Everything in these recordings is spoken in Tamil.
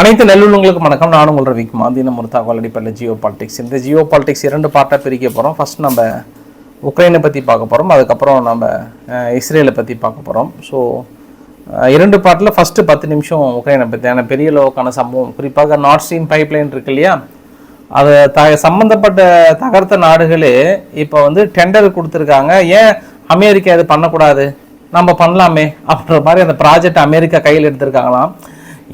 அனைத்து நல்லுள்ளவங்களுக்கு வணக்கம். நானும் உங்கள் ரவிக்குமா. தினம் ஒரு தகவல் அடிப்படையில் ஜியோ பாலிடிக்ஸ். இந்த ஜியோ பாலிடிக்ஸ் இரண்டு பார்ட்டாக பிரிக்க போகிறோம் ஃபஸ்ட் நம்ம உக்ரைனை பற்றி பார்க்க போகிறோம் அதுக்கப்புறம் நம்ம இஸ்ரேலை பற்றி பார்க்க போகிறோம் ஸோ இரண்டு பார்ட்டில் ஃபஸ்ட்டு பத்து நிமிஷம் உக்ரைனை பற்றியான பெரிய அளவுக்கான சம்பவம். குறிப்பாக நார்த் ஸ்ட்ரீம் பைப்லைன் இருக்கு இல்லையா? அது த சம்மந்தப்பட்ட தகர்த்த நாடுகளே இப்போ வந்து டெண்டர் கொடுத்துருக்காங்க. ஏன் அமெரிக்கா இது பண்ணக்கூடாது? நம்ம பண்ணலாமே அப்படின்ற மாதிரி அந்த ப்ராஜெக்ட் அமெரிக்கா கையில் எடுத்திருக்காங்களாம்.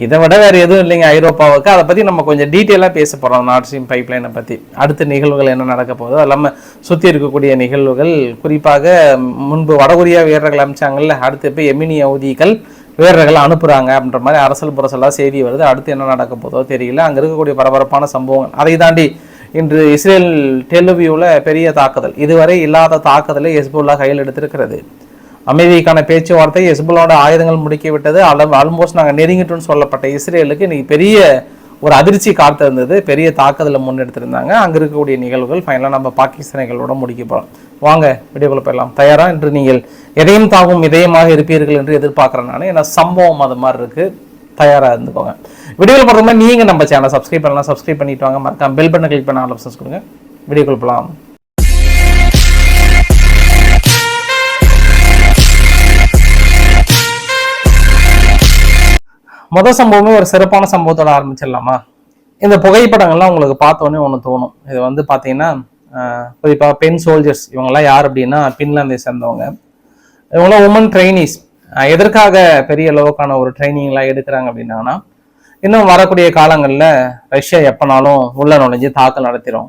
இதை விட வேறு எதுவும் இல்லைங்க ஐரோப்பாவுக்கு. அதை பற்றி நம்ம கொஞ்சம் டீட்டெயிலாக பேச போகிறோம் நார்த் ஸ்ட்ரீம் பைப்லைனை பற்றி அடுத்த நிகழ்வுகள் என்ன நடக்க போதோ அது இல்லாமல் சுற்றி இருக்கக்கூடிய நிகழ்வுகள் குறிப்பாக முன்பு வடகொரியா வீரர்கள் அமிச்சாங்கல்ல அடுத்து இப்போ எமினி அவதிகள் வீரர்களை அனுப்புகிறாங்க அப்படின்ற மாதிரி அரசல் புரசலாக செய்தி வருது. அடுத்து என்ன நடக்க போதோ தெரியல. அங்கே இருக்கக்கூடிய பரபரப்பான சம்பவங்கள். அதை தாண்டி இன்று இஸ்ரேல் டெலுவியூவில் பெரிய தாக்குதல். இதுவரை இல்லாத தாக்குதலை ஹெஸ்புல்லா கையில் எடுத்திருக்கிறது. அமைதிக்கான பேச்சுவார்த்தை ஹெஸ்புல்லாவோட ஆயுதங்கள் முடுக்கி விட்டது அளவு ஆல்மோஸ்ட் நாங்கள் நெருங்கிட்டோம்னு சொல்லப்பட்ட இஸ்ரேலுக்கு இன்னைக்கு பெரிய ஒரு அதிர்ச்சி காத்திருந்தது பெரிய தாக்குதலை முன்னெடுத்திருந்தாங்க. அங்கே இருக்கக்கூடிய நிகழ்வுகள் ஃபைனலாக நம்ம பாகிஸ்தானிகளோட முடிக்க போகிறோம் வாங்க வீடியோக்குள்ள போயிடலாம். தயாராக என்று நீங்கள் எதையும் தாகும் இதயமாக இருப்பீர்கள் என்று எதிர்பார்க்குறேன் நான். ஏன்னா சம்பவம் அது மாதிரி இருக்குது தயாராக இருந்துக்கோங்க. வீடியோவில் போகிற நீங்கள் நம்ம சேனலை சப்ஸ்கிரைப் பண்ணலாம். சப்ஸ்கிரைப் பண்ணிட்டு வாங்க. மறக்காம பெல் பட்டனை கிளிக் பண்ண ஆல் கொடுங்க. வீடியோக்குள்ள போகலாம் முதல் சம்பவமே ஒரு சிறப்பான சம்பவத்தோட ஆரம்பிச்சிடலாமா? இந்த புகைப்படங்கள்லாம் உங்களுக்கு பார்த்தோன்னே ஒன்று தோணும். இது வந்து பார்த்தீங்கன்னா குறிப்பாக பெண் சோல்ஜர்ஸ் இவங்கெல்லாம் யார் அப்படின்னா பின்லாந்தை சேர்ந்தவங்க. இவங்களாம் உமன் ட்ரைனிஸ் எதற்காக பெரிய அளவுக்கான ஒரு ட்ரைனிங்லாம் எடுக்கிறாங்க அப்படின்னாங்கன்னா இன்னும் வரக்கூடிய காலங்களில் ரஷ்யா எப்பனாலும் உள்ள நுழைஞ்சு தாக்கல் நடத்திடும்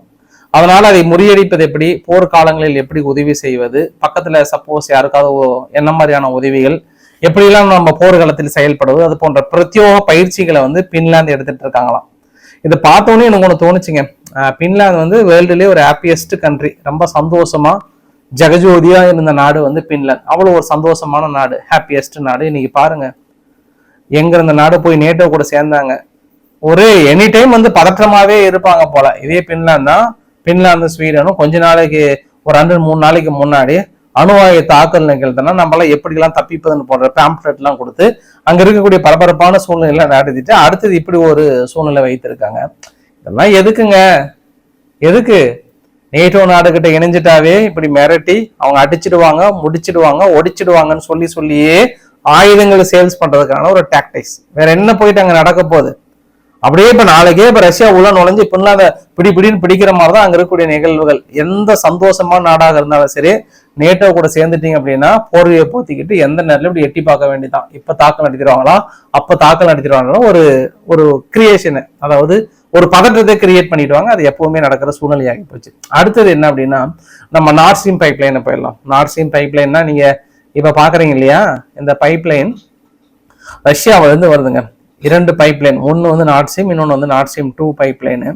அதனால் அதை முறியடிப்பது எப்படி போர்க்காலங்களில் எப்படி உதவி செய்வது பக்கத்தில் சப்போஸ் யாருக்காவது என்ன மாதிரியான உதவிகள் எப்படியெல்லாம் நம்ம போர்க்களத்தில் செயல்படுவது அது போன்ற பிரத்யோக பயிற்சிகளை வந்து பின்லாந்து எடுத்துட்டு இருக்காங்களாம். இதை பார்த்தோன்னே எனக்கு ஒன்று தோணுச்சுங்க. பின்லாந்து வந்து வேர்ல்டுலேயே ஒரு ஹாப்பியஸ்ட் கண்ட்ரி ரொம்ப சந்தோஷமா ஜெகஜோதியா இருந்த நாடு வந்து பின்லாந்து. அவ்வளோ ஒரு சந்தோஷமான நாடு ஹாப்பியஸ்ட் நாடு. இன்னைக்கு பாருங்க. எங்க இருந்த நாடு போய் நேட்டோ கூட சேர்ந்தாங்க. ஒரு எனி டைம் வந்து பதற்றமாவே இருப்பாங்க போல. இதே பின்லாந்து தான் பின்லாந்து ஸ்வீடனும் கொஞ்ச நாளைக்கு ஒரு ரெண்டு மூணு நாளைக்கு முன்னாடி அணுவாயு தாக்கல் நிகழ்த்தனா நம்மளாம் எப்படிலாம் தப்பிப்பதுன்னு போன்ற பேம்ப்ளெட் எல்லாம் கொடுத்து அங்க இருக்கக்கூடிய பரபரப்பான சூழ்நிலை நடத்திட்டு அடுத்தது இப்படி ஒரு சூழ்நிலை வைத்திருக்காங்க. இதெல்லாம் எதுக்குங்க? எதுக்கு? நேட்டோ நாடுகிட்ட இணைஞ்சிட்டாவே இப்படி மிரட்டி அவங்க அடிச்சிடுவாங்க முடிச்சிடுவாங்க ஒடிச்சிடுவாங்கன்னு சொல்லி சொல்லியே ஆயுதங்களை சேல்ஸ் பண்றதுக்கான ஒரு டாக்டிக்ஸ் வேற என்ன போயிட்டு அங்க நடக்க போகுது? அப்படியே இப்ப நாளைக்கே இப்ப ரஷ்யா உள்ள நுழைஞ்சு இப்பெல்லாம் அதை பிடி பிடின்னு பிடிக்கிற மாதிரி தான் அங்க இருக்கக்கூடிய நிகழ்வுகள். எந்த சந்தோஷமான நாடாக இருந்தாலும் சரி நேட்டோ கூட சேர்ந்துட்டீங்க அப்படின்னா போர்வையை போத்திக்கிட்டு எந்த நேரத்துல இப்படி எட்டி பார்க்க வேண்டியதான் இப்ப தாக்கல் நடத்திடுவாங்களா? அப்ப தாக்கல் நடத்திடுவாங்களா? ஒரு ஒரு கிரியேஷன் அதாவது ஒரு பதற்றத்தை கிரியேட் பண்ணிடுவாங்க. அது எப்பவுமே நடக்கிற சூழ்நிலையாகி போச்சு. அடுத்தது என்ன அப்படின்னா நம்ம நார்சிம் பைப் லைனை போயிடலாம். நார்சிம் பைப் லைன்னா நீங்க இப்ப பாக்குறீங்க இல்லையா? இந்த பைப் லைன் ரஷ்யாவிலிருந்து வருதுங்க. இரண்டு பைப்லைன் ஒன்று வந்து நார்ட் சிம் இன்னொன்று வந்து நார்ட் சிம் டூ பைப்லைனு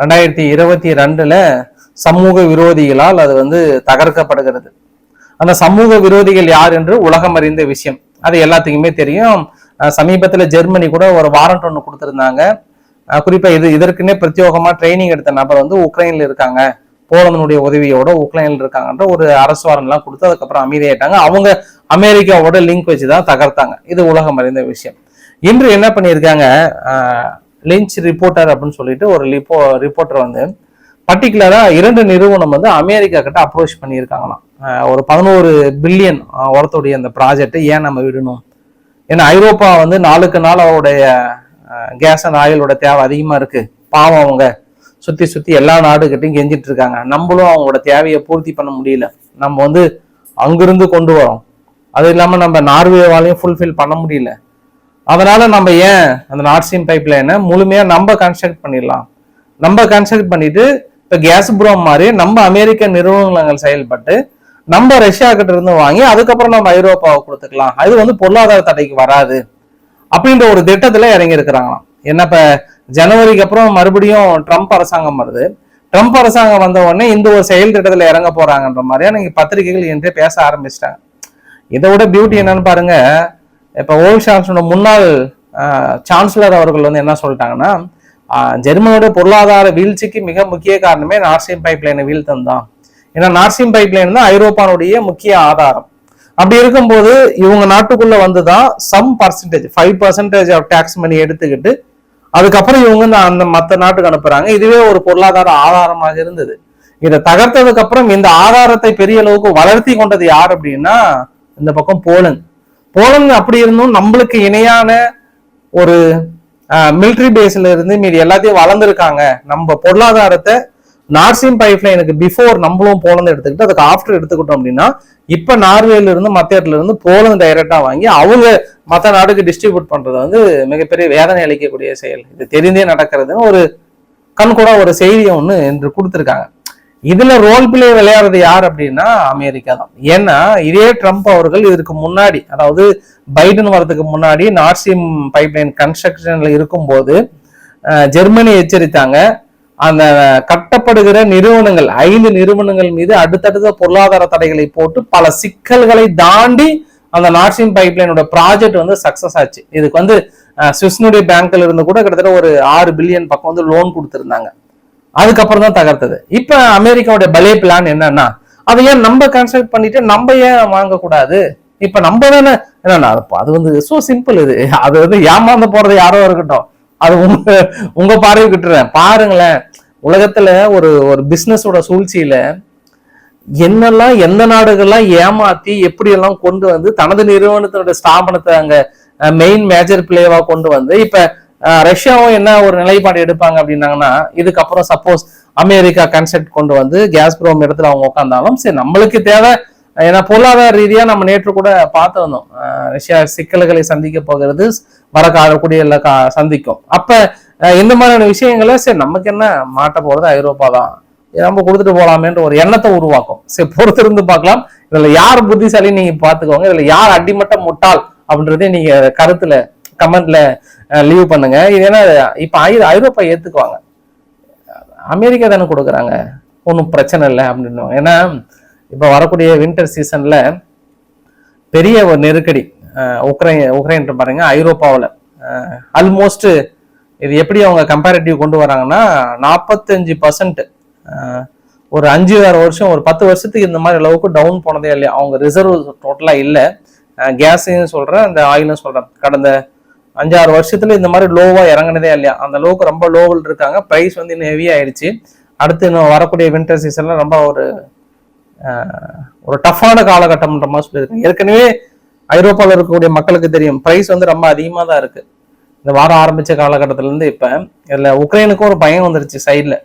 ரெண்டாயிரத்தி இருபத்தி ரெண்டில் சமூக விரோதிகளால் அது வந்து தகர்க்கப்படுகிறது. அந்த சமூக விரோதிகள் யார் என்று உலகம் அறிந்த விஷயம். அது எல்லாத்துக்குமே தெரியும். சமீபத்தில் ஜெர்மனி கூட ஒரு வாரண்ட் ஒன்று கொடுத்துருந்தாங்க. குறிப்பாக இது இதற்குன்னே பிரத்யோகமாக ட்ரைனிங் எடுத்த நபர் வந்து உக்ரைனில் இருக்காங்க. போலந்தனுடைய உதவியோட உக்ரைனில் இருக்காங்கன்ற ஒரு அரசு வாரண்ட்லாம் கொடுத்து அதுக்கப்புறம் அமைதியாயிட்டாங்க. அவங்க அமெரிக்காவோட லிங்க் வச்சு தான் தகர்த்தாங்க. இது உலகம் அறிந்த விஷயம். இன்று என்ன பண்ணியிருக்காங்க? லிஞ்ச் ரிப்போர்ட்டர் அப்படின்னு சொல்லிட்டு ஒரு லிப்போ ரிப்போர்ட்டர் வந்து பர்டிகுலராக இரண்டு நிறுவனம் வந்து அமெரிக்கா கிட்ட அப்ரோச் பண்ணியிருக்காங்களாம். ஒரு பதினோரு பில்லியன் உரத்துடைய அந்த ப்ராஜெக்டை ஏன் நம்ம விடணும்? ஏன்னா ஐரோப்பா வந்து நாளுக்கு நாள் அவருடைய கேஸ் அண்ட் ஆயிலோட தேவை அதிகமாக இருக்குது பாவம் அவங்க. சுற்றி சுற்றி எல்லா நாடுகிட்டையும் கெஞ்சிட்டு இருக்காங்க. நம்மளும் அவங்களோட தேவையை பூர்த்தி பண்ண முடியல. நம்ம வந்து அங்கிருந்து கொண்டு வரோம். அது இல்லாமல் நம்ம நார்வேவாலையும் ஃபுல்ஃபில் பண்ண முடியல. அதனால நம்ம ஏன் அந்த நார்சியம் பைப் லைனை முழுமையா நம்ம கன்ஸ்ட்ரக்ட் பண்ணிடலாம். நம்ம கன்ஸ்ட்ரக்ட் பண்ணிட்டு இப்போ கேஸ் புரோம் மாதிரி நம்ம அமெரிக்க நிறுவனங்கள் செயல்பட்டு நம்ம ரஷ்யா கிட்ட இருந்து வாங்கி அதுக்கப்புறம் நம்ம ஐரோப்பாவை கொடுத்துக்கலாம். அது வந்து பொருளாதார தடைக்கு வராது. அப்படின்ற ஒரு திட்டத்துல இறங்கி இருக்கிறாங்களாம் என்ன இப்ப ஜனவரிக்கு அப்புறம் மறுபடியும் ட்ரம்ப் அரசாங்கம் வருது. ட்ரம்ப் அரசாங்கம் வந்த உடனே இந்த ஒரு செயல் திட்டத்தில் இறங்க போறாங்கன்ற மாதிரியா நீங்க பத்திரிகைகள் என்றே பேச ஆரம்பிச்சிட்டாங்க. இதை விட பியூட்டி என்னன்னு பாருங்க இப்போ ஓல் சான்சலோட முன்னாள் சான்சலர் அவர்கள் வந்து என்ன சொல்லிட்டாங்கன்னா ஜெர்மனோட பொருளாதார வீழ்ச்சிக்கு மிக முக்கிய காரணமே நார்சிம் பைப் லைனை வீழ்த்தம் தான். ஏன்னா நார்சிம் பைப் லைன் தான் ஐரோப்பானுடைய முக்கிய ஆதாரம். அப்படி இருக்கும்போது இவங்க நாட்டுக்குள்ள வந்துதான் some percentage five percentage of tax money எடுத்துக்கிட்டு அதுக்கப்புறம் இவங்க அந்த மற்ற நாட்டுக்கு அனுப்புறாங்க. இதுவே ஒரு பொருளாதார ஆதாரமாக இருந்தது. இதை தகர்த்ததுக்கு அப்புறம் இந்த ஆதாரத்தை பெரிய அளவுக்கு வளர்த்தி கொண்டது யார் அப்படின்னா இந்த பக்கம் போலந்து. போலந்து அப்படி இருந்தும் நம்மளுக்கு இணையான ஒரு மிலிட்ரி பேஸ்ல இருந்து மீதி எல்லாத்தையும் வளர்ந்துருக்காங்க. நம்ம பொருளாதாரத்தை நார்சிம் பைப்லைனுக்கு பிஃபோர் நம்மளும் போலந்து எடுத்துக்கிட்டு அதுக்கு ஆஃப்டர் எடுத்துக்கிட்டோம் அப்படின்னா இப்ப நார்வேல இருந்து மத்த இருந்து போலந்து டைரக்டா வாங்கி அவங்க மற்ற நாடுக்கு டிஸ்ட்ரிபியூட் பண்றது வந்து மிகப்பெரிய வேதனை அளிக்கக்கூடிய செயல். இது தெரிந்தே நடக்கிறதுன்னு ஒரு கண் கூட ஒரு செய்தியை ஒன்று என்று கொடுத்துருக்காங்க. இதுல ரோல் பிளே விளையாடுறது யார் அப்படின்னா அமெரிக்கா தான். ஏன்னா இதே ட்ரம்ப் அவர்கள் இதற்கு முன்னாடி அதாவது பைடன் வரதுக்கு முன்னாடி நார்சிம் பைப்லைன் கன்ஸ்ட்ரக்ஷன்ல இருக்கும்போது ஜெர்மனி எச்சரித்தாங்க. அந்த கட்டப்படுகிற நிறுவனங்கள் ஐந்து நிறுவனங்கள் மீது அடுத்தடுத்த பொருளாதார தடைகளை போட்டு பல சிக்கல்களை தாண்டி அந்த நார்சிம் பைப்லைனோட ப்ராஜெக்ட் வந்து சக்சஸ் ஆச்சு. இதுக்கு வந்து சுவிஸ்னுடைய பேங்க்ல இருந்து கூட கிட்டத்தட்ட ஒரு ஆறு பில்லியன் பக்கம் வந்து லோன் கொடுத்துருந்தாங்க. அதுக்கப்புறம் தான் தகர்த்தது. இப்ப அமெரிக்காவுடைய பலே பிளான் என்னன்னா அதை ஏன் நம்ம கன்ஸ்ட்ரக்ட் பண்ணிட்டு நம்ம ஏன் வாங்கக்கூடாது? இப்ப நம்ம தானே என்னன்னா அது வந்து சோ சிம்பிள் இது. அது வந்து ஏமாந்து போறது யாரோ இருக்கட்டும். அது உங்க உங்க பார்வை விட்டுறேன். பாருங்களேன் உலகத்துல ஒரு ஒரு பிசினஸோட சூழ்ச்சியில என்னெல்லாம் எந்த நாடுகள்லாம் ஏமாத்தி எப்படி எல்லாம் கொண்டு வந்து தனது நிறுவனத்தினுடைய ஸ்தாபனத்தை அங்க மெயின் மேஜர் பிளேவா கொண்டு வந்து இப்ப ரஷ்யாவும் என்ன ஒரு நிலைப்பாடு எடுப்பாங்க அப்படின்னாங்கன்னா இதுக்கப்புறம் சப்போஸ் அமெரிக்கா கன்செப்ட் கொண்டு வந்து கேஸ் ப்ரோம் இடத்துல அவங்க உட்காந்தாலும் சரி நம்மளுக்கு தேவை. ஏன்னா பொருளாதார ரீதியா நம்ம நேற்று கூட பார்த்து வந்தோம் ரஷ்யா சிக்கல்களை சந்திக்க போகிறது வர காலக்கூடிய கா- சந்திக்கும். அப்ப இந்த மாதிரியான விஷயங்களை சரி நமக்கு என்ன மாட்ட போறது? ஐரோப்பா தான். நம்ம கொடுத்துட்டு போலாமேன்ற ஒரு எண்ணத்தை உருவாக்கும். சரி பொறுத்திருந்து பார்க்கலாம். இதுல யார் புத்திசாலி நீங்க பாத்துக்கோங்க இதுல யார் அடிமட்ட முட்டாள் அப்படின்றதே நீங்க கருத்துல கமெண்ட்ல லீவ் பண்ணுங்க. இது ஏன்னா இப்ப ஐ- ஐரோப்பா ஏத்துக்குவாங்க. அமெரிக்கா தானே கொடுக்குறாங்க. ஒன்றும் பிரச்சனை இல்லை அப்படின்னு ஏன்னா இப்போ வரக்கூடிய வின்டர் சீசன்ல பெரிய ஒரு நெருக்கடி உக்ரைன் உக்ரைன் பாருங்க ஐரோப்பாவில். ஆல்மோஸ்ட் இது எப்படி அவங்க கம்பேரிட்டிவ் கொண்டு வராங்கன்னா நாற்பத்தஞ்சு பர்சன்ட் ஒரு அஞ்சு ஆறு வருஷம் ஒரு பத்து வருஷத்துக்கு இந்த மாதிரி அளவுக்கு டவுன் போனதே இல்லையா? அவங்க ரிசர்வ் டோட்டலாக இல்லை. கேஸையும் சொல்கிறேன் அந்த ஆயிலும் சொல்கிறேன் கடந்த அஞ்சாறு வருஷத்துல இந்த மாதிரி லோவா இறங்கினதே இல்லையா? அந்த அளவுக்கு ரொம்ப லோவில் இருக்காங்க. ப்ரைஸ் வந்து இன்னும் ஹெவி ஆயிடுச்சு. அடுத்து இன்னும் வரக்கூடிய வின்டர் சீசன்ல ரொம்ப ஒரு ஒரு டஃப்பான காலகட்டம்ன்ற மாதிரி சொல்லியிருக்காங்க. ஏற்கனவே ஐரோப்பாவில் இருக்கக்கூடிய மக்களுக்கு தெரியும். ப்ரைஸ் வந்து ரொம்ப அதிகமாக தான் இருக்கு. இந்த வாரம் ஆரம்பிச்ச காலகட்டத்துல இருந்து இப்ப இதுல உக்ரைனுக்கும் ஒரு பயம் வந்துருச்சு சைட்ல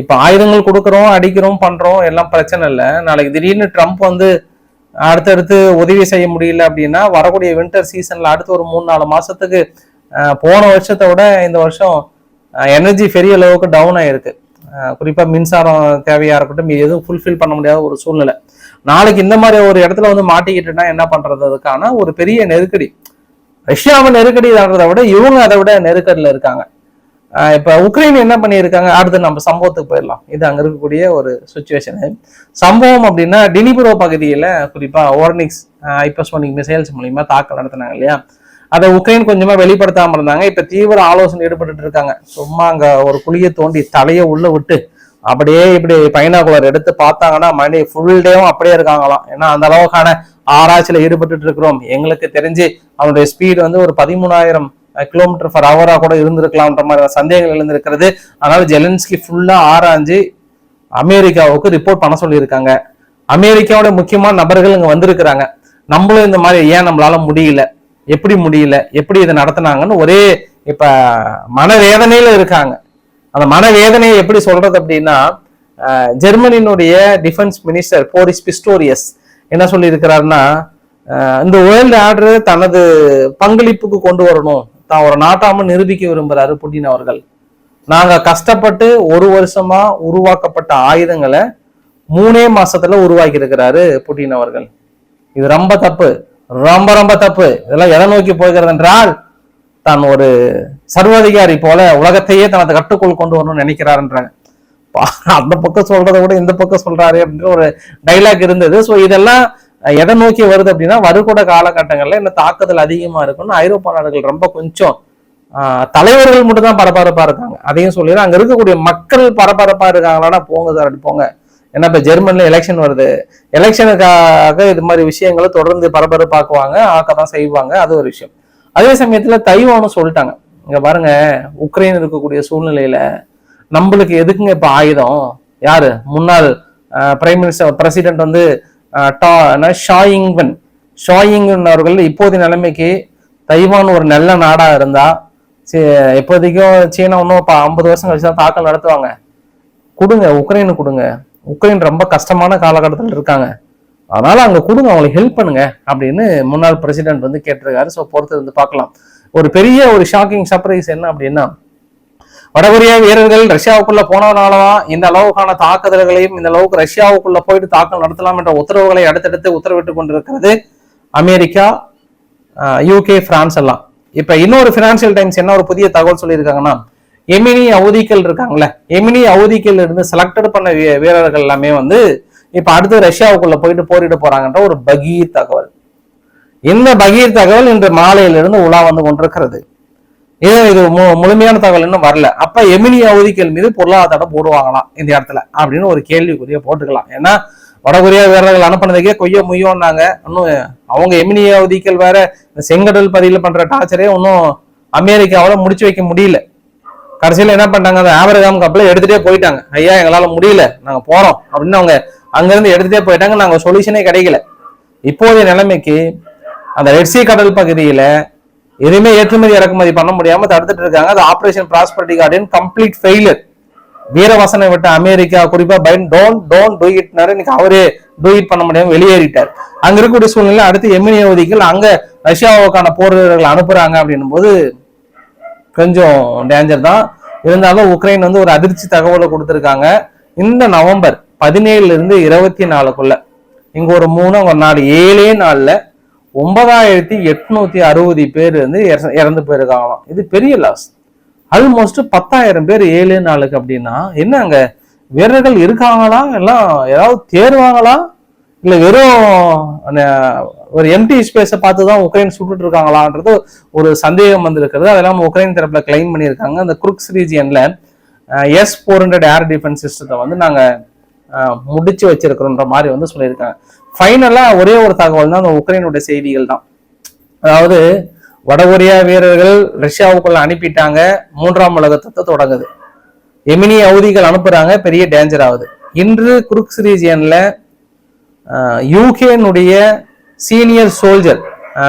இப்ப ஆயுதங்கள் கொடுக்குறோம் அடிக்கிறோம் பண்றோம் எல்லாம் பிரச்சனை இல்லை. நாளைக்கு திடீர்னு ட்ரம்ப் வந்து அடுத்தடுத்து உதவி செய்ய முடியல அப்படின்னா வரக்கூடிய வின்டர் சீசன்ல அடுத்து ஒரு மூணு நாலு மாசத்துக்கு போன வருஷத்தை விட இந்த வருஷம் எனர்ஜி பெரிய அளவுக்கு டவுன் ஆயிருக்கு. குறிப்பாக குறிப்பா மின்சாரம் தேவையா இருக்கட்டும் இது எதுவும் ஃபுல்ஃபில் பண்ண முடியாத ஒரு சூழ்நிலை. நாளைக்கு இந்த மாதிரி ஒரு இடத்துல வந்து மாட்டிக்கிட்டுனா என்ன பண்றது? அதுக்கான ஒரு பெரிய நெருக்கடி. ரஷ்யாவை நெருக்கடி விட இவங்க அதை விட நெருக்கடியில் இருக்காங்க. இப்ப உக்ரைன் என்ன பண்ணியிருக்காங்க? அடுத்து நம்ம சம்பவத்துக்கு போயிடலாம். இது அங்க இருக்கக்கூடிய ஒரு சுச்சுவேஷனு சம்பவம் அப்படின்னா டினிபுரோ பகுதியில குறிப்பா ஓர்னிக்ஸ் ஹைப்பர்சோனிக் மிசைல்ஸ் மூலியமா தாக்கல் நடத்தினாங்க இல்லையா? அதை உக்ரைன் கொஞ்சமா வெளிப்படுத்தாம இருந்தாங்க. இப்ப தீவிர ஆலோசனை ஈடுபட்டு இருக்காங்க. சும்மா அங்க ஒரு குழியை தோண்டி தலையை உள்ள விட்டு அப்படியே இப்படி பைனாகுலர் எடுத்து பார்த்தாங்கன்னா மணி ஃபுல் டேவும் அப்படியே இருக்காங்களாம். ஏன்னா அந்த அளவுக்கான ஆராய்ச்சியில ஈடுபட்டு இருக்கிறோம். எங்களுக்கு தெரிஞ்சு அவனுடைய ஸ்பீடு வந்து ஒரு பதிமூணாயிரம் கிலோமீட்டர் ஃபர் ஹவரா கூட இருந்திருக்கலாம்ன்ற மாதிரி சந்தேகங்கள் எழுந்திருக்கிறது. அதனால ஜெலன்ஸ்கி ஃபுல்லா ஆராய்ஞ்சு அமெரிக்காவுக்கு ரிப்போர்ட் பண்ண சொல்லியிருக்காங்க. அமெரிக்காவோட முக்கியமான நபர்கள் இங்க வந்திருக்கிறாங்க. நம்மளும் இந்த மாதிரி ஏன் நம்மளால முடியல? எப்படி முடியல? எப்படி இதை நடத்துனாங்கன்னு ஒரே இப்ப மனவேதனையில இருக்காங்க. அந்த மனவேதனையை எப்படி சொல்றது அப்படின்னா ஜெர்மனியினுடைய டிஃபென்ஸ் மினிஸ்டர் போரிஸ் பிஸ்டோரியஸ் என்ன சொல்லியிருக்கிறாருன்னா இந்த வேர்ல்டு ஆர்டர் தனது பங்களிப்புக்கு கொண்டு வரணும். தான் ஒரு நாட்டாம நிரூபிக்க விரும்புறாரு புட்டின் அவர்கள். நாங்க கஷ்டப்பட்டு ஒரு வருஷமா உருவாக்கப்பட்ட ஆயுதங்களை மூணே மாசத்துல உருவாக்கி இருக்கிறாரு புட்டின் அவர்கள். இது ரொம்ப தப்பு. ரொம்ப ரொம்ப தப்பு. இதெல்லாம் எதை நோக்கி போகிறது என்றால் தான் ஒரு சர்வாதிகாரி போல உலகத்தையே தனது கட்டுக்குள் கொண்டு வரணும்னு நினைக்கிறாருன்றாங்க. பா, அந்த பக்கம் சொல்றதை விட இந்த பக்கம் சொல்றாரு அப்படின்ற ஒரு டைலாக் இருந்தது. ஸோ இதெல்லாம் எதை நோக்கி வருது அப்படின்னா வருகூட காலகட்டங்களில் இந்த தாக்குதல் அதிகமாக இருக்கும்னு ஐரோப்பா நாடுகள் ரொம்ப கொஞ்சம் தலைவர்கள் மட்டும் தான் பரபரப்பாக இருக்காங்க. அதையும் சொல்லிடுறேன். அங்கே இருக்கக்கூடிய மக்கள் பரபரப்பாக இருக்காங்களான்னா போங்க சார் அப்படி போங்க. ஏன்னா இப்போ ஜெர்மனில் எலெக்ஷன் வருது. எலெக்ஷனுக்காக இது மாதிரி விஷயங்களை தொடர்ந்து பரபரப்பாக்குவாங்க ஆக்க தான் செய்வாங்க. அது ஒரு விஷயம். அதே சமயத்தில் தைவானும் சொல்லிட்டாங்க. இங்கே பாருங்க உக்ரைன் இருக்கக்கூடிய சூழ்நிலையில் நம்மளுக்கு எதுக்குங்க இப்போ ஆயுதம்? யார்? முன்னாள் பிரைம் மினிஸ்டர் பிரசிடென்ட் வந்து டா- ஷாயிங்வன். அவர்கள் இப்போதைய நிலைமைக்கு தைவான் ஒரு நல்ல நாடா இருந்தா எப்போதைக்கும் சீனா இன்னும் இப்போ ஐம்பது வருஷம் கழிச்சு தான் தாக்கல் நடத்துவாங்க. கொடுங்க உக்ரைனு கொடுங்க. உக்ரைன் ரொம்ப கஷ்டமான காலகட்டத்தில் இருக்காங்க. அதனால அங்க கொடுங்க அவங்களுக்கு ஹெல்ப் பண்ணுங்க அப்படின்னு முன்னாள் பிரசிடென்ட் வந்து கேட்டிருக்காரு. ஸோ பொறுத்து இருந்து பார்க்கலாம். ஒரு பெரிய ஒரு ஷாக்கிங் சர்ப்ரைஸ் என்ன அப்படின்னா வடகொரியா வீரர்கள் ரஷ்யாவுக்குள்ள போனதுனாலதான் இந்த அளவுக்கான தாக்குதல்களையும் இந்த அளவுக்கு ரஷ்யாவுக்குள்ள போயிட்டு தாக்கல் நடத்தலாம் என்ற உத்தரவுகளை அடுத்தடுத்து உத்தரவிட்டு கொண்டிருக்கிறது. அமெரிக்கா யூகே பிரான்ஸ் எல்லாம். இப்ப இன்னொரு பினான்சியல் டைம்ஸ் என்ன ஒரு புதிய தகவல் சொல்லியிருக்காங்கன்னா எமினி அவதிக்கல் இருக்காங்களே. எமினி அவதிக்கல் இருந்து செலக்டட் பண்ண வீரர்கள் எல்லாமே வந்து இப்ப அடுத்து ரஷ்யாவுக்குள்ள போயிட்டு போரிட போறாங்கன்ற ஒரு பகீர் தகவல். இந்த பகீர் தகவல் இன்று மாலையிலிருந்து உலா வந்து கொண்டிருக்கிறது. ஏதோ இது மு- முழுமையான தகவல் இன்னும் வரல? அப்ப எமினி அவதிக்கல் மீது பொருளாதார போடுவாங்களாம் இந்த இடத்துல அப்படின்னு ஒரு கேள்விக்குரிய போட்டுக்கலாம். ஏன்னா வடகொரியா வீரர்கள் அனுப்புனதுக்கே கொய்ய முய்யோன்னாங்க. இன்னும் அவங்க எமினி அவதிக்கல் வேற இந்த செங்கடல் பதிவில் பண்ற டார்ச்சரே இன்னும் அமெரிக்காவில் முடிச்சு வைக்க முடியல. கடைசியில் என்ன பண்ணாங்க அந்த ஆபரகாம் கப்பலை எடுத்துட்டே போயிட்டாங்க. ஐயா எங்களால் முடியல. நாங்கள் போகிறோம் அப்படின்னு அவங்க அங்கேருந்து எடுத்துகிட்டே போயிட்டாங்க. நாங்கள் சொல்யூஷனே கிடைக்கல. இப்போதைய நிலைமைக்கு அந்த ரெட்சி கடல் பகுதியில் எதுவுமே ஏற்றுமதி இறக்குமதி பண்ண முடியாம தடுத்துட்டு இருக்காங்க. அது operation prosperity guardian complete failure வீரவசனை விட்ட அமெரிக்கா குறிப்பா பைடன் டோன்ட் டோன்ட் டூ இட்னாரு இன்னைக்கு அவரே டூ இட் பண்ண முடியாம வெளியேறிட்டார். அங்க இருக்கக்கூடிய சூழ்நிலை அடுத்து எமினி அவதிகள் அங்க ரஷ்யாவுக்கான போர் வீரர்கள் அனுப்புறாங்க அப்படின்னும் போது கொஞ்சம் டேஞ்சர் தான். இருந்தாலும் உக்ரைன் வந்து ஒரு அதிர்ச்சி தகவலை கொடுத்துருக்காங்க. இந்த நவம்பர் பதினேழுல இருந்து இருபத்தி நாலுக்குள்ள. இங்க ஒரு மூணு ஒரு நாலு ஏழே நாள்ல ஒன்பதாயிரத்தி எட்நூத்தி அறுபது பேர் வந்து இறந்து- போயிருக்காங்களாம். இது பெரிய லாஸ் ஆல்மோஸ்ட் பத்தாயிரம் பேர் ஏழு நாளுக்கு அப்படின்னா என்ன அங்க வீரர்கள் இருக்காங்களா? எல்லாம் ஏதாவது தேர்வாங்களா? இல்ல வெறும் ஒரு எம்டி ஸ்பேஸை பார்த்து தான் உக்ரைன் சுட்டுட்டு இருக்காங்களான்றது ஒரு சந்தேகம் வந்திருக்கிறது. இல்லாமல் உக்ரைன் தரப்புல கிளைம் பண்ணியிருக்காங்க. அந்த Kursk ரீஜியன்ல S four hundred air defence சிஸ்டத்தை வந்து நாங்கள் முடிச்சு வச்சிருக்கிறோன்ற மாதிரி வந்து சொல்லியிருக்காங்க. ஃபைனலாக ஒரே ஒரு தகவல் தான் அந்த உக்ரைனுடைய செய்திகள் தான். அதாவது வடகொரியா வீரர்கள் ரஷ்யாவுக்குள்ள அனுப்பிட்டாங்க மூன்றாம் உலக யுத்தத்தை தொடங்குது. எமினி அவதிகள் அனுப்புறாங்க பெரிய டேஞ்சர் ஆகுது. இன்று குருக்ஸ் ரீஜியன்ல யூகேனுடைய சீனியர் சோல்ஜர்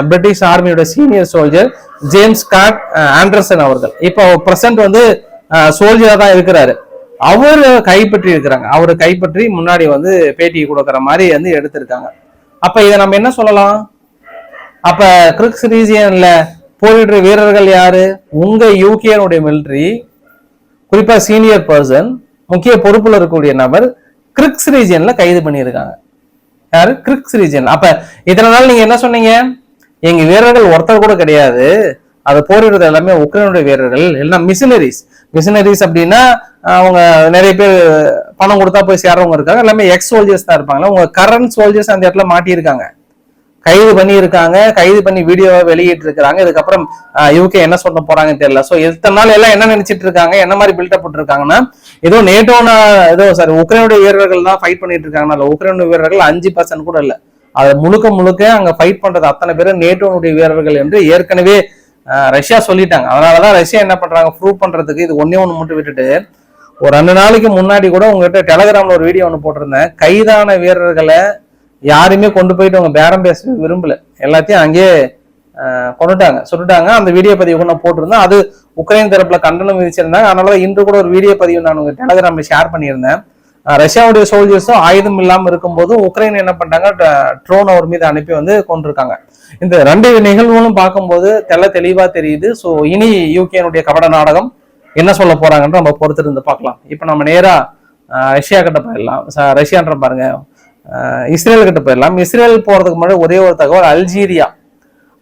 பிரிட்டிஷ் ஆர்மியோட சீனியர் சோல்ஜர் ஜேம்ஸ் காட் ஆண்டர்சன் அவர்கள். இப்போ பிரசன்ட் வந்து சோல்ஜராக தான் இருக்கிறாரு. அவர் கைப்பற்றி இருக்கிறாங்க. அவர் கைப்பற்றி முன்னாடி வந்து பேட்டி கொடுக்குற மாதிரி வந்து எடுத்திருக்காங்க. அப்ப இதை நம்ம என்ன சொல்லலாம்? அப்ப கிரிக்ஸ் ரீஜியன்ல போரிடுற வீரர்கள் யாரு? உங்க யூகேனுடைய மிலிட்ரி குறிப்பா சீனியர் பர்சன் முக்கிய பொறுப்புல இருக்கக்கூடிய நபர் கிரிக்ஸ் ரீஜியன்ல கைது பண்ணியிருக்காங்க. யாரு? கிரிக்ஸ் ரீஜியன் அப்ப இத்தனை நாள் நீங்க என்ன சொன்னீங்க? எங்க வீரர்கள் ஒருத்தர் கூட கிடையாது. அது போரிடுறது எல்லாமே உக்ரைனுடைய வீரர்கள் எல்லாம் மிஷினரிஸ் மிஷினரிஸ் அப்படின்னா அவங்க நிறைய பேர் பணம் கொடுத்தா போய் சேர்றவங்க இருக்காங்க. எல்லாமே எக்ஸ் சோல்ஜர்ஸ் தான் இருப்பாங்க. அவங்க கரண்ட் சோல்ஜர்ஸ் அந்த இடத்துல மாட்டியிருக்காங்க. கைது பண்ணியிருக்காங்க. கைது பண்ணி வீடியோவை வெளியிட்டு இருக்காங்க இதுக்கப்புறம் யூகே என்ன சொல்ல போறாங்கன்னு தெரியல. ஸோ இத்தனை நாள் எல்லாம் என்ன நினைச்சிட்டு இருக்காங்க? என்ன மாதிரி பில்டப் போட்டிருக்காங்கன்னா ஏதோ நேட்டோனா ஏதோ சாரி உக்ரைனுடைய வீரர்கள் தான் ஃபைட் பண்ணிட்டு இருக்காங்கனால இல்ல உக்ரைனுடைய வீரர்கள் அஞ்சு பர்சன்ட் கூட இல்லை. அதை முழுக்க முழுக்க அங்க ஃபைட் பண்றது அத்தனை பேரும் நேட்டோனுடைய வீரர்கள் என்று ஏற்கனவே ரஷ்யா சொல்லிட்டாங்க. அதனாலதான் ரஷ்யா என்ன பண்ணுறாங்க ப்ரூவ் பண்ணுறதுக்கு இது ஒன்றே ஒன்று மட்டும் விட்டுட்டு ஒரு ரெண்டு நாளைக்கு முன்னாடி கூட உங்ககிட்ட டெலகிராமில் ஒரு வீடியோ ஒன்று போட்டிருந்தேன். கைதான வீரர்களை யாருமே கொண்டு போயிட்டு அவங்க பேரம் பேச விரும்பல. எல்லாத்தையும் அங்கேயே கொண்டுட்டாங்க. சொல்லிட்டாங்க. அந்த வீடியோ பதிவு கூட நான் போட்டிருந்தேன். அது உக்ரைன் தரப்புல கண்டனம் விதிச்சிருந்தாங்க. அதனால இன்று கூட ஒரு வீடியோ பதிவு நான் உங்க டெலகிராம்ல ஷேர் பண்ணியிருந்தேன். ரஷ்யாவுடைய சோல்ஜர்ஸும் ஆயுதம் இல்லாமல் இருக்கும்போது உக்ரைன் என்ன பண்ணிட்டாங்க? ட்ரோன் அவர் மீது அனுப்பி வந்து கொண்டிருக்காங்க. இந்த ரெண்டு நிகழ்வுகளும் பார்க்கும்போது தெல்ல தெளிவா தெரியுது. ஸோ இனி யூகேனுடைய கபட நாடகம் என்ன சொல்ல போறாங்கன்ற நம்ம பொறுத்து இருந்து பார்க்கலாம். இப்போ நம்ம நேரா ரஷ்யா கிட்ட போயிடலாம். ரஷ்யான்ற பாருங்க. அஹ், இஸ்ரேல் கிட்ட போயிடலாம். இஸ்ரேல் போறதுக்கு முன்னாடி ஒரே ஒரு தகவல் அல்ஜீரியா.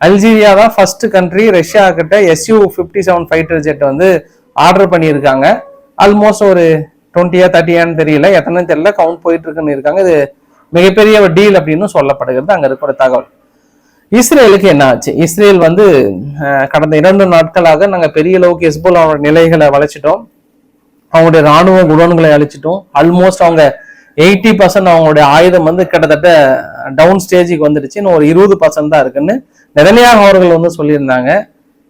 அல்ஜீரியா தான் ஃபர்ஸ்ட் கண்ட்ரி ரஷ்யா கிட்ட SU fifty seven fighter jet வந்து ஆர்டர் பண்ணியிருக்காங்க. ஆல்மோஸ்ட் ஒரு டுவெண்ட்டியா தேர்ட்டியான்னு தெரியல. எத்தனை தெரியல. கவுண்ட் போயிட்டு இருக்குன்னு இருக்காங்க. இது மிகப்பெரிய ஒரு டீல் அப்படின்னு சொல்லப்படுகிறது. அங்க இருக்கிற தகவல். இஸ்ரேலுக்கு என்ன ஆச்சு? இஸ்ரேல் வந்து கடந்த இரண்டு நாட்களாக நாங்கள் பெரிய அளவுக்கு ஹெஸ்போலாவோட நிலைகளை வளைச்சிட்டோம் அவங்களுடைய ராணுவ குடோன்களை அழிச்சிட்டோம். ஆல்மோஸ்ட் அவங்க எயிட்டி பர்சன்ட் அவங்களுடைய ஆயுதம் வந்து கிட்டத்தட்ட டவுன் ஸ்டேஜுக்கு வந்துடுச்சு. இன்னும் ஒரு இருபது பர்சன்ட் தான் இருக்குன்னு நிதனியாக அவர்கள் வந்து சொல்லியிருந்தாங்க.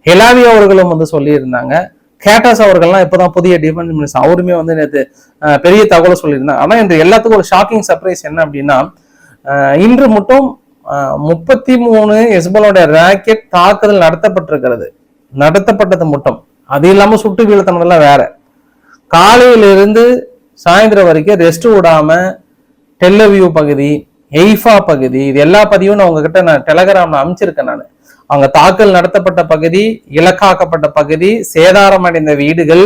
ஹெலாவி அவர்களும் வந்து சொல்லியிருந்தாங்க. கேட்டாஸ் அவர்கள்லாம் இப்போதான் புதிய டிஃபென்ஸ் மினிஸ்டர் அவருமே வந்து நேற்று பெரிய தகவலை சொல்லியிருந்தாங்க. ஆனால் இந்த எல்லாத்துக்கும் ஒரு ஷாக்கிங் சர்ப்ரைஸ் என்ன அப்படின்னா இன்று மட்டும் முப்பத்தி மூணு எஸ்பலோட ராக்கெட் தாக்குதல் நடத்தப்பட்டிருக்கிறது. நடத்தப்பட்டது மட்டும். அது இல்லாம சுட்டு வீழ்த்தினதெல்லாம் வேற. காலையிலிருந்து சாயந்தரம் வரைக்கும் ரெஸ்ட் விடாம டெல்லவியூ பகுதி எய்ஃபா பகுதி இது எல்லா பதிவும் நான் உங்ககிட்ட நான் டெலகிராம்ல அமைச்சிருக்கேன் நான். அவங்க தாக்கல் நடத்தப்பட்ட பகுதி இலக்காக்கப்பட்ட பகுதி சேதாரம் அடைந்த வீடுகள்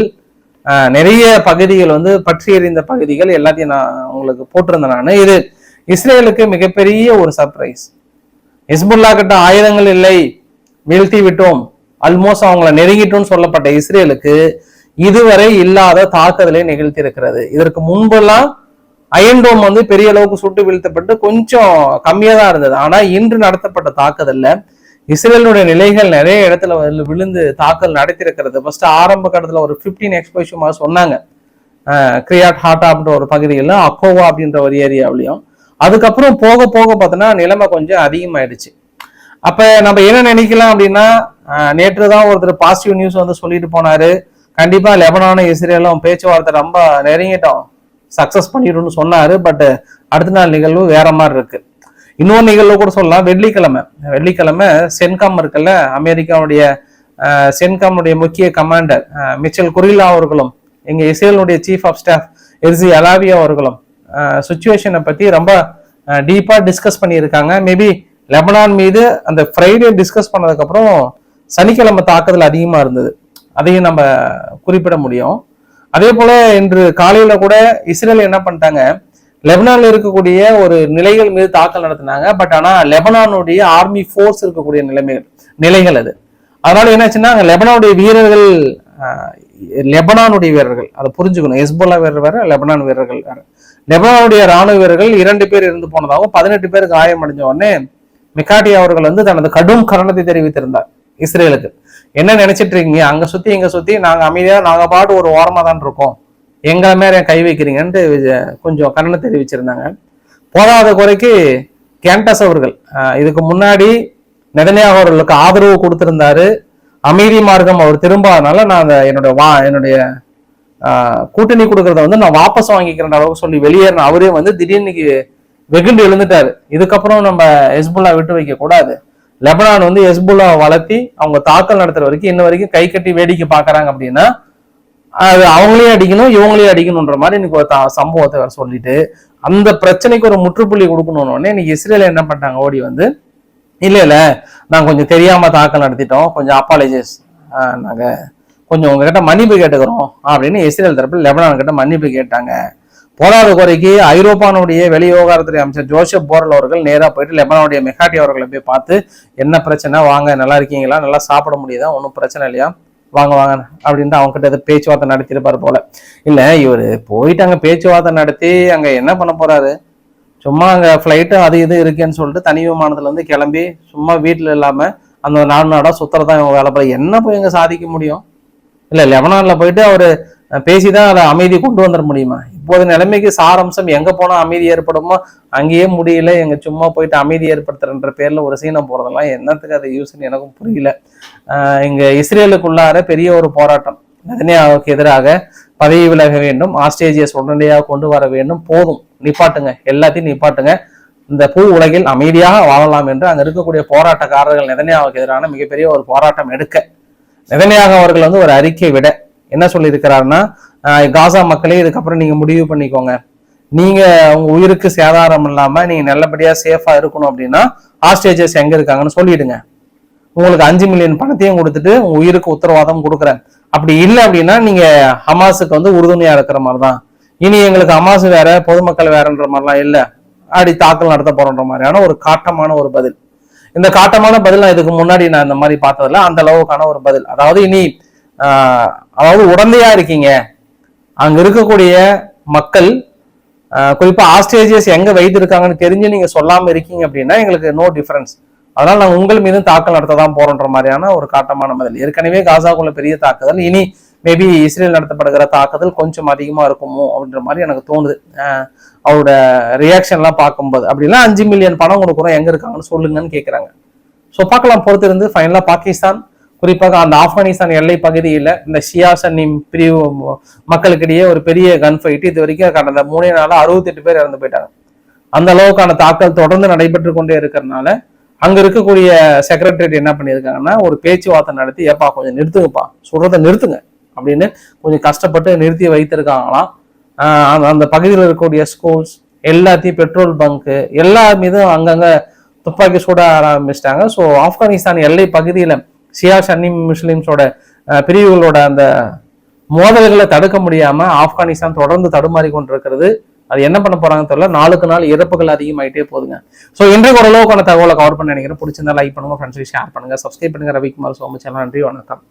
ஆஹ், நிறைய பகுதிகள் வந்து பற்றி எறிந்த பகுதிகள் எல்லாத்தையும் நான் உங்களுக்கு போட்டிருந்தேன் நான். இது இஸ்ரேலுக்கு மிகப்பெரிய ஒரு சர்ப்ரைஸ் ஹிஸ்புல்லா கிட்ட ஆயுதங்கள் இல்லை வீழ்த்தி விட்டோம். அல்மோஸ்ட் அவங்கள நெருங்கிட்டோம்னு சொல்லப்பட்ட இஸ்ரேலுக்கு இதுவரை இல்லாத தாக்குதலை நிகழ்த்தி இருக்கிறது இதற்கு முன்பெல்லாம் அயன்டோம் வந்து பெரிய அளவுக்கு சுட்டு வீழ்த்தப்பட்டு கொஞ்சம் கம்மியாக தான் இருந்தது. ஆனால் இன்று நடத்தப்பட்ட தாக்குதல்ல இஸ்ரேலுடைய நிலைகள் நிறைய இடத்துல விழுந்து தாக்கல் நடத்தியிருக்கிறது. ஃபர்ஸ்ட் ஆரம்ப கட்டத்தில் ஒரு 15 எக்ஸ்போஷமா சொன்னாங்க. கிரியாட் ஹாட்டா அப்படின்ற ஒரு பகுதியில் அக்கோவா அப்படின்ற ஒரு ஏரியாவிலையும் அதுக்கப்புறம் போக போக பார்த்தோன்னா நிலைமை கொஞ்சம் அதிகமாயிடுச்சு. அப்போ நம்ம என்ன நினைக்கலாம் அப்படின்னா நேற்று தான் ஒருத்தர் பாசிட்டிவ் நியூஸ் வந்து சொல்லிட்டு போனாரு. கண்டிப்பாக லெபனானும் இஸ்ரேலும் பேச்சுவார்த்தை ரொம்ப நெருங்கிட்டோம். சக்ஸஸ் பண்ணிடும்னு சொன்னாரு பட் அடுத்த நாள் நிகழ்வு வேற மாதிரி இருக்கு. இன்னொரு நிகழ்வு கூட சொல்லலாம் வெள்ளிக்கிழமை. வெள்ளிக்கிழமை சென்காம் இருக்குல்ல அமெரிக்காவுடைய சென்காமுடைய முக்கிய கமாண்டர் மிச்சல் குரிலா அவர்களும் எங்கள் இஸ்ரேலுடைய chief of staff Herzi Halevi அவர்களும் சுச்சுவேஷனை பத்தி ரொம்ப டீப்பா டிஸ்கஸ் பண்ணியிருக்காங்க. மேபி லெபனான் மீது அந்த ஃப்ரைடே டிஸ்கஸ் பண்ணதுக்கு அப்புறம் சனிக்கிழமை தாக்குதல் அதிகமா இருந்தது. அதையும் நம்ம குறிப்பிட முடியும். அதே போல இன்று காலையில் கூட இஸ்ரேல் என்ன பண்ணிட்டாங்க? லெபனானில் இருக்கக்கூடிய ஒரு நிலைகள் மீது தாக்கல் நடத்தினாங்க. பட் ஆனா லெபனானுடைய ஆர்மி ஃபோர்ஸ் இருக்கக்கூடிய நிலைமைகள் நிலைகள் அது. அதனால என்னாச்சுன்னா அங்க லெபனானுடைய வீரர்கள் லெபனானுடைய வீரர்கள் அதை புரிஞ்சுக்கணும். எஸ்போலா வீரர் வேற லெபனான் வீரர்கள் வேற. லெபனானுடைய ராணுவ வீரர்கள் இரண்டு பேர் இருந்து போனதாகவும் பதினெட்டு பேர் காயம் அடைஞ்ச உடனே மிக்காட்டி அவர்கள் வந்து தனது கடும் கரணத்தை தெரிவித்திருந்தார் இஸ்ரேலுக்கு. என்ன நினைச்சிட்டு இருக்கீங்க? அங்க சுத்தி இங்க சுத்தி நாங்க அமைதியா நாங்க பாட்டு ஒரு ஓரமா தான் இருக்கோம். எங்களை மேல ஏன் கை வைக்கிறீங்கன்ட்டு கொஞ்சம் கண்ணனை தெரிவிச்சிருந்தாங்க. போதாத குறைக்கு கேண்டஸ் அவர்கள் இதுக்கு முன்னாடி நெதனியாக அவர்களுக்கு ஆதரவு கொடுத்திருந்தாரு. அமைதி மார்க்கம் அவர் திரும்பாதனால நான் அந்த வா என்னுடைய கூட்டணி கொடுக்கறத வந்து நான் வாபஸ் வாங்கிக்கிறேன் அளவுக்கு சொல்லி வெளியேறின அவரே வந்து திடீர்னு வெகுண்டு எழுந்துட்டாரு. இதுக்கப்புறம் நம்ம ஹெஸ்புல்லா விட்டு வைக்க கூடாது. லெபனான் வந்து ஹெஸ்புல்லா வளர்த்தி அவங்க தாக்கல் நடத்துற வரைக்கும் இன்ன வரைக்கும் கை கட்டி வேடிக்கை பாக்குறாங்க அப்படின்னா அது அவங்களையும் அடிக்கணும் இவங்களையும் அடிக்கணுன்ற மாதிரி இன்னைக்கு ஒரு த- சம்பவத்தை வேற சொல்லிட்டு அந்த பிரச்சனைக்கு ஒரு முற்றுப்புள்ளி கொடுக்கணும்னு இன்னைக்கு இஸ்ரேல என்ன பண்ணிட்டாங்க? ஓடி வந்து இல்ல இல்ல நாங்க கொஞ்சம் தெரியாம தாக்கல் நடத்திட்டோம் கொஞ்சம் அப்பாலஜிஸ் நாங்க கொஞ்சம் உங்ககிட்ட மன்னிப்பு கேட்டுக்கிறோம் அப்படின்னு இஸ்ரேல் தரப்பில் லெபனான் கிட்ட மன்னிப்பு கேட்டாங்க. போராத குறைக்கு ஐரோப்பானுடைய வெளிவிவகாரத்துறை அமைச்சர் ஜோசப் போரல் அவர்கள் நேராக போயிட்டு லெபனானுடைய மெகாட்டி அவர்களை போய் பார்த்து என்ன பிரச்சனை? வாங்க நல்லா இருக்கீங்களா? நல்லா சாப்பிட முடியுதா? ஒன்றும் பிரச்சனை இல்லையா? வாங்க வாங்க அப்படின்ட்டு அவங்க கிட்ட பேச்சுவார்த்தை நடத்திருப்பாரு போல. இல்லை இவர் போயிட்டு அங்கே பேச்சுவார்த்தை நடத்தி அங்கே என்ன பண்ண போறாரு? சும்மா அங்கே ஃப்ளைட்டு அது இது இருக்குன்னு சொல்லிட்டு தனி விமானத்துல இருந்து கிளம்பி சும்மா வீட்டில் இல்லாமல் அந்த நாடு நாடாக சுத்துறதா இவங்க வேலை போய் என்ன போய் இங்கே சாதிக்க முடியும்? இல்லை லெபனானில் போயிட்டு அவர் பேசி பேசிதான் அதை அமைதி கொண்டு வந்துட முடியுமா? இப்போது நிலைமைக்கு சாரம்சம் எங்கே போனால் அமைதி ஏற்படுமோ அங்கேயே முடியல எங்கள் சும்மா போயிட்டு அமைதி ஏற்படுத்துறன்ற பேரில் ஒரு சீனை போகிறதெல்லாம் என்னத்துக்கு அது யூஸ்ன்னு எனக்கும் புரியல. இங்கே இஸ்ரேலுக்குள்ளார பெரிய ஒரு போராட்டம். நெதன்யாவுக்கு எதிராக பதவி விலக வேண்டும் ஆஸ்திரேலியஸ் உடனடியாக கொண்டு வர வேண்டும் போதும். நிப்பாட்டுங்க எல்லாத்தையும் நிப்பாட்டுங்க. இந்த பூ உலகில் அமைதியாக வாழலாம் என்று அங்கே இருக்கக்கூடிய போராட்டக்காரர்கள் நெதன்யாவுக்கு எதிரான மிகப்பெரிய ஒரு போராட்டம் எடுக்க நெதன்யாக அவர்கள் வந்து ஒரு அறிக்கை விட என்ன சொல்லியிருக்கிறாருன்னா காசா மக்களே இதுக்கப்புறம் நீங்க முடிவு பண்ணிக்கோங்க. நீங்க உங்க உயிருக்கு சேதாரம் இல்லாம நீங்க நல்லபடியா சேஃபா இருக்கணும் அப்படின்னா ஹாஸ்டேஜஸ் எங்க இருக்காங்கன்னு சொல்லிடுங்க. உங்களுக்கு அஞ்சு மில்லியன் பணத்தையும் கொடுத்துட்டு உங்க உயிருக்கு உத்தரவாதம் கொடுக்குறேன். அப்படி இல்லை அப்படின்னா நீங்க ஹமாஸுக்கு வந்து உறுதுணையா இருக்கிற மாதிரி தான் இனி எங்களுக்கு ஹமாஸ் வேற பொதுமக்கள் வேறன்ற மாதிரிலாம் இல்லை. அப்படி தாக்கல் நடத்த போறோன்ற மாதிரியான ஒரு காட்டமான ஒரு பதில். இந்த காட்டமான பதில் நான் இதுக்கு முன்னாடி நான் இந்த மாதிரி பார்த்ததில்ல. அந்த அளவுக்கான ஒரு பதில். அதாவது இனி அதாவது உடந்தையா இருக்கீங்க. அங்க இருக்கக்கூடிய மக்கள் குறிப்பா ஆஸ்திரேலியஸ் எங்க வைத்திருக்காங்கன்னு தெரிஞ்சு நீங்க சொல்லாம இருக்கீங்க அப்படின்னா எங்களுக்கு நோ டிஃபரன்ஸ் அதனால நாங்கள் உங்கள் மீதும் தாக்கல் நடத்த தான் போறோன்ற மாதிரியான ஒரு காட்டமான பதில். ஏற்கனவே காசாக்குள்ள பெரிய தாக்குதல். இனி மேபி இஸ்ரேல் நடத்தப்படுகிற தாக்குதல் கொஞ்சம் அதிகமாக இருக்குமோ அப்படின்ற மாதிரி எனக்கு தோணுது. அவரோட ரியாக்ஷன்லாம் பார்க்கும்போது. அப்படிலாம் அஞ்சு மில்லியன் பணம் கொடுக்குறோம். எங்கே இருக்காங்கன்னு சொல்லுங்கன்னு கேட்குறாங்க ஸோ பார்க்கலாம். பொறுத்திருந்து ஃபைனலாக பாகிஸ்தான் குறிப்பாக அந்த ஆப்கானிஸ்தான் எல்லை பகுதியில் இந்த ஷியா சன்னி பிரிவு மக்களுக்கிடையே ஒரு பெரிய கன் ஃபைட் இது வரைக்கும் கடந்த மூணே நாள் அறுபத்தெட்டு பேர் இறந்து போயிட்டாங்க. அந்த அளவுக்கான தாக்கல் தொடர்ந்து நடைபெற்று கொண்டே இருக்கிறதுனால அங்க இருக்கக்கூடிய செக்ரட்டரியேட் என்ன பண்ணியிருக்காங்கன்னா ஒரு பேச்சுவார்த்தை நடத்தி ஏப்பா கொஞ்சம் நிறுத்துங்கப்பா. சொல்றதை நிறுத்துங்க. அப்படின்னு கொஞ்சம் கஷ்டப்பட்டு நிறுத்தி வைத்திருக்காங்களாம். அந்த- அந்த பகுதியில் இருக்கக்கூடிய ஸ்கூல்ஸ் எல்லாத்தையும் பெட்ரோல் பங்க்கு எல்லா மீதும் அங்கங்கே துப்பாக்கி சூட ஆரம்பிச்சிட்டாங்க. ஸோ ஆப்கானிஸ்தான் எல்லை பகுதியில் சியா சன்னி முஸ்லீம்ஸோட பிரிவுகளோட அந்த மோதல்களை தடுக்க முடியாமல் ஆப்கானிஸ்தான் தொடர்ந்து தடுமாறி கொண்டிருக்கிறது. அது என்ன பண்ண போறாங்கன்னு தெரியல. நாளுக்கு நாள் இறப்புகள் அதிகமாயிட்டே போதுங்க ஸோ இன்றைக்கு ஓரளவுக்கான தகவலை கவர் பண்ண நினைக்கிறேன். பிடிச்சிருந்தா லைக் பண்ணுங்க ஃப்ரெண்ட்ஸ் ஷேர் பண்ணுங்க சப்ஸ்கிரைப் பண்ணுங்க. ரவிக்குமார் சோமச்சேலாம் நன்றி வணக்கம்.